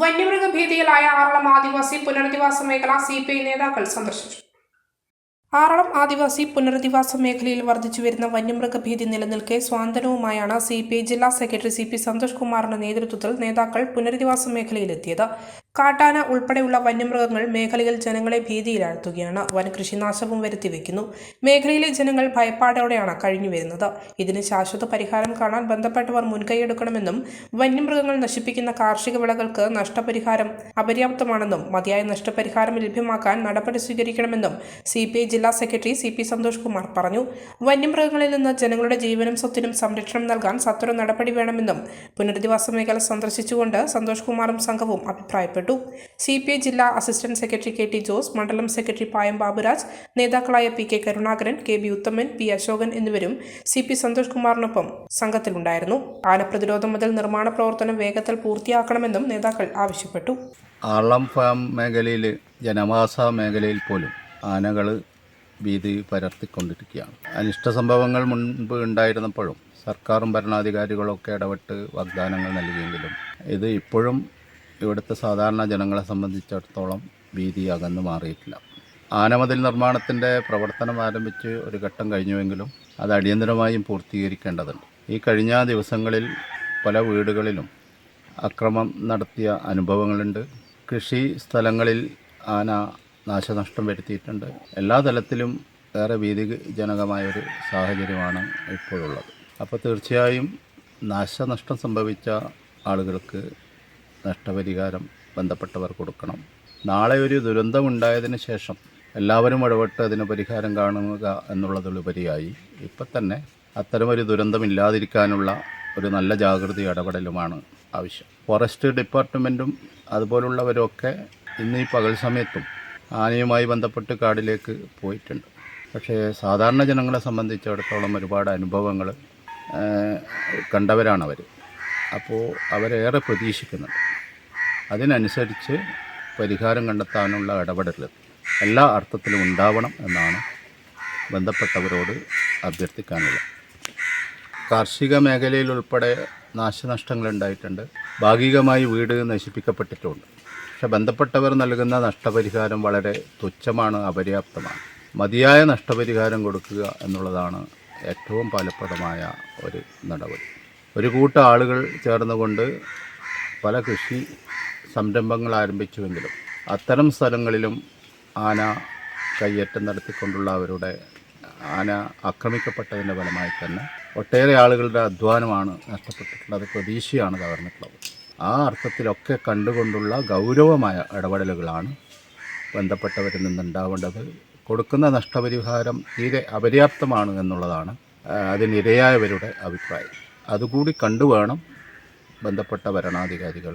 വന്യമൃഗഭീതിയിലായ ആറളം ആദിവാസി പുനരധിവാസ മേഖല C P I നേതാക്കൾ സന്ദർശിച്ചു. ആറളം ആദിവാസി പുനരധിവാസ മേഖലയിൽ വർദ്ധിച്ചുവരുന്ന വന്യമൃഗഭീതി നിലനിൽക്കെ സ്വാന്തനവുമായാണ് സി പി ഐ ജില്ലാ സെക്രട്ടറി സി പി സന്തോഷ് കുമാറിന്റെ നേതൃത്വത്തിൽ നേതാക്കൾ പുനരധിവാസ മേഖലയിലെത്തിയത്. കാട്ടാന ഉൾപ്പെടെയുള്ള വന്യമൃഗങ്ങൾ മേഖലയിൽ ജനങ്ങളെ ഭീതിയിലാഴ്ത്തുകയാണ്. വനകൃഷി നാശവും വരുത്തിവെക്കുന്നു മേഖലയിലെ ജനങ്ങൾ ഭയപ്പാടോടെയാണ് കഴിഞ്ഞു വരുന്നത്. ഇതിന് ശാശ്വത പരിഹാരം കാണാൻ ബന്ധപ്പെട്ടവർ മുൻകൈയെടുക്കണമെന്നും വന്യമൃഗങ്ങൾ നശിപ്പിക്കുന്ന കാർഷിക വിളകൾക്ക് നഷ്ടപരിഹാരം അപര്യാപ്തമാണെന്നും മതിയായ നഷ്ടപരിഹാരം ലഭ്യമാക്കാൻ നടപടി സ്വീകരിക്കണമെന്നും സി ജില്ലാ secretary C P Santhosh Kumar പറഞ്ഞു. വന്യമൃഗങ്ങളിൽ നിന്ന് ജനങ്ങളുടെ ജീവനും സ്വത്തിനും സംരക്ഷണം നൽകാൻ സത്വര നടപടി വേണമെന്നും പുനരധിവാസ മേഖല സന്ദർശിച്ചുകൊണ്ട് സന്തോഷ് കുമാറും സംഘവും അഭിപ്രായപ്പെട്ടു. സി പി ഐ ജില്ലാ assistant secretary K T Jose മണ്ഡലം സെക്രട്ടറി പായം ബാബുരാജ് നേതാക്കളായ P K Karunakaran K B Uthaman P Ashokan എന്നിവരും സി പി സന്തോഷ് കുമാറിനൊപ്പം സംഘത്തിലുണ്ടായിരുന്നു. ആനപ്രതിരോധം മുതൽ നിർമ്മാണ പ്രവർത്തനം വേഗത്തിൽ പൂർത്തിയാക്കണമെന്നും നേതാക്കൾ ആവശ്യപ്പെട്ടു. ആളം ഫാം മേഖലയിൽ ജനവാസ മേഖലയിൽ പോലും ആനകൾ ഭീതി പരർത്തിക്കൊണ്ടിരിക്കുകയാണ് അനിഷ്ട സംഭവങ്ങൾ മുൻപ് ഉണ്ടായിരുന്നപ്പോഴും സർക്കാരും ഭരണാധികാരികളൊക്കെ ഇടപെട്ട് വാഗ്ദാനങ്ങൾ നൽകിയെങ്കിലും ഇത് ഇപ്പോഴും ഇവിടുത്തെ സാധാരണ ജനങ്ങളെ സംബന്ധിച്ചിടത്തോളം ഭീതി അകന്നു മാറിയിട്ടില്ല. ആനമതിൽ നിർമ്മാണത്തിന്റെ പ്രവർത്തനം ആരംഭിച്ച് ഒരു ഘട്ടം കഴിഞ്ഞുവെങ്കിലും അത് അടിയന്തരമായും പൂർത്തീകരിക്കേണ്ടതുണ്ട്. ഈ കഴിഞ്ഞ ദിവസങ്ങളിൽ പല വീടുകളിലും അക്രമം നടത്തിയ അനുഭവങ്ങളുണ്ട്. കൃഷി സ്ഥലങ്ങളിൽ ആന നാശനഷ്ടം വരുത്തിയിട്ടുണ്ട്. എല്ലാ തലത്തിലും ഏറെ ഭീതിജനകമായൊരു സാഹചര്യമാണ് ഇപ്പോഴുള്ളത്. അപ്പോൾ തീർച്ചയായും നാശനഷ്ടം സംഭവിച്ച ആളുകൾക്ക് നഷ്ടപരിഹാരം ബന്ധപ്പെട്ടവർ കൊടുക്കണം. നാളെ ഒരു ദുരന്തമുണ്ടായതിന് ശേഷം എല്ലാവരും ഇടപെട്ട് അതിന് പരിഹാരം കാണുക എന്നുള്ളതിലുപരിയായി ഇപ്പം തന്നെ അത്തരമൊരു ദുരന്തമില്ലാതിരിക്കാനുള്ള ഒരു നല്ല ജാഗ്രത ഇടപെടലുമാണ് ആവശ്യം. ഫോറസ്റ്റ് ഡിപ്പാർട്ട്മെന്റും അതുപോലുള്ളവരൊക്കെ ഇന്ന് ഈ പകൽ സമയത്തും ആനയുമായി ബന്ധപ്പെട്ട് കാടിലേക്ക് പോയിട്ടുണ്ട്. പക്ഷേ സാധാരണ ജനങ്ങളെ സംബന്ധിച്ചിടത്തോളം ഒരുപാട് അനുഭവങ്ങൾ കണ്ടവരാണ് അവർ അപ്പോൾ അവരേറെ പ്രതീക്ഷിക്കുന്നുണ്ട്. അതിനനുസരിച്ച് പരിഹാരം കണ്ടെത്താനുള്ള ഇടപെടൽ എല്ലാ അർത്ഥത്തിലും ഉണ്ടാവണം എന്നാണ് ബന്ധപ്പെട്ടവരോട് അഭ്യർത്ഥിക്കാനുള്ളത്. കാർഷിക മേഖലയിൽ ഉൾപ്പെടെ നാശനഷ്ടങ്ങൾ ഉണ്ടായിട്ടുണ്ട്. ഭാഗികമായി വീട് നശിപ്പിക്കപ്പെട്ടിട്ടുണ്ട്. പക്ഷെ ബന്ധപ്പെട്ടവർ നൽകുന്ന നഷ്ടപരിഹാരം വളരെ തുച്ഛമാണ് അപര്യാപ്തമാണ്. മതിയായ നഷ്ടപരിഹാരം കൊടുക്കുക എന്നുള്ളതാണ് ഏറ്റവും ഫലപ്രദമായ ഒരു നടപടി. ഒരു കൂട്ടം ആളുകൾ ചേർന്നുകൊണ്ട് പല കൃഷി സംരംഭങ്ങൾ ആരംഭിച്ചുവെങ്കിലും അത്തരം സ്ഥലങ്ങളിലും ആന കയ്യേറ്റം നടത്തിക്കൊണ്ടുള്ള അവരുടെ ആന ആക്രമിക്കപ്പെട്ടതിന്റെ ഫലമായി തന്നെ ഒട്ടേറെ ആളുകളുടെ അധ്വാനമാണ് നഷ്ടപ്പെട്ടിട്ടുള്ളത്. പ്രതീക്ഷയാണ് തകർന്നിട്ടുള്ളത്. ആ അർത്ഥത്തിലൊക്കെ കണ്ടുകൊണ്ടുള്ള ഗൗരവമായ ഇടപെടലുകളാണ് ബന്ധപ്പെട്ടവരിൽ നിന്നുണ്ടാവേണ്ടത്. കൊടുക്കുന്ന നഷ്ടപരിഹാരം തീരെ അപര്യാപ്തമാണ് എന്നുള്ളതാണ് അതിനിരയായവരുടെ അഭിപ്രായം. അതുകൂടി കണ്ടുവേണം ബന്ധപ്പെട്ട ഭരണാധികാരികൾ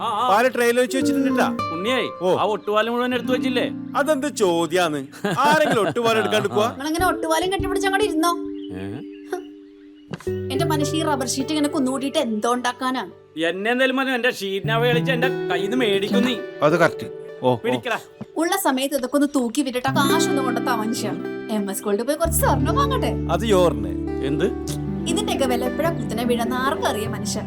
ആ. പാൽ ട്രെയിലർ വെച്ച് വെച്ചിട്ടുണ്ടാ ഉണ്ണിയായി ഓ. ആ ഒട്ടുപാലം മുഴുവൻ എടുത്തു വെച്ചില്ലേ? അതെന്ത് ചോദ്യാന്ന്? ആരെങ്കിലും ഒട്ടുപാലം എടുക്കാണ്ടിക്കുക നിങ്ങളിങ്ങനെ ഒട്ടുപാലും കെട്ടിപ്പിടിച്ച് അങ്ങോട്ട് ഇരുന്നോ? എന്റെ മനുഷ്യ ഈ റബ്ബർ ഷീറ്റ് ഇങ്ങനെ കുന്നുകൂട്ടിയിട്ട് എന്തോ ഉണ്ടാക്കാനാ? എന്നെ എന്തായാലും മതി എന്റെ ഷീറ്റിനാവ കളിച്ച് എന്റെ കയ്യിൽ നിന്ന് മേടിക്കും നീ. അത് കറക്റ്റ് ഓ പിടിക്കടാ. ഉള്ള സമയത്ത് ഇതൊക്കെ ഒന്ന് തൂക്കി വിട്ടിട്ട് കാശൊന്നും കൊണ്ടെത്താ മനുഷ്യ എം എസ് സ്കൂളിൽ പോയി കുറച്ച് സ്വർണം വാങ്ങട്ടെ? അത് എന്ത്? ഇതിന്റെയൊക്കെ വില എപ്പോഴാ കുത്തിനെ വീഴുന്ന ആർക്കും അറിയാം മനുഷ്യൻ